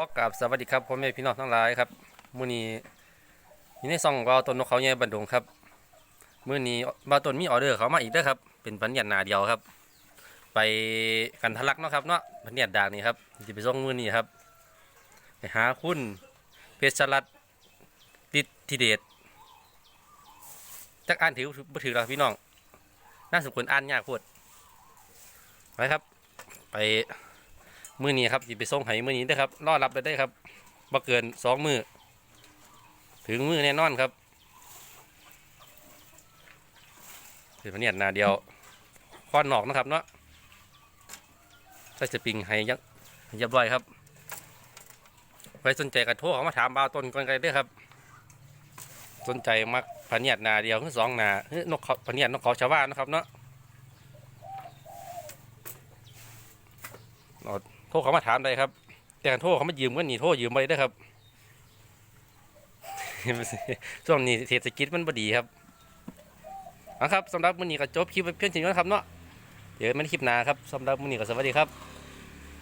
อกราบสวัสดีครับพ่อแม่พี่น้องทั้งหลายครับมื้อนี้อยู่ในซองวาวต้นนกเขาใหญ่บันดงครับมื้อนี้วาวต้นมีออเดอร์เขามาอีกเด้อครับ เป็นพันยันหนาเดียวครับ ไปกันทะลักเนาะครับเนาะพันยันดากนี่ครับจะไปส่งมื้อนี้ครับ ไปหาคุณเพชรสลัดติดทีเดชจักอ่านถือบ่ถือหรอพี่น้องน่าสมควรอ่านยากพูดไปครับ ไป มือนี้ครับสิไปส่งให้มือนี้เด้ครับรอรับได้ครับบ่เกินสองมือถึงมือแน่นอนครับเป็นพเนียดนาเดียวค้อนหนอกนะครับเนาะใส่สปริงให้ยังให้เรียบร้อยครับใครสนใจกระโทรเขามาถามบาวต้นก่อนกันได้อครับ สนใจมักพะเนียดนาเดียวคือสองนาคือนกเขาพะเนียดนกเขาชาวบ้านนะครับเนาะ โทรเขามาถามได้ครับ แต่การโทรเขามายืมก็หนีโทรยืมไปได้ครับช่วงนี้เศรษฐกิจมันบดีครับนะครับสำหรับมื้อนี้ก็จบคลิปเพียงเท่านี้นครับเนาะเดี๋ยวมันคลิปหน้าครับสำหรับมื้อนี้ก็สวัสดีครับ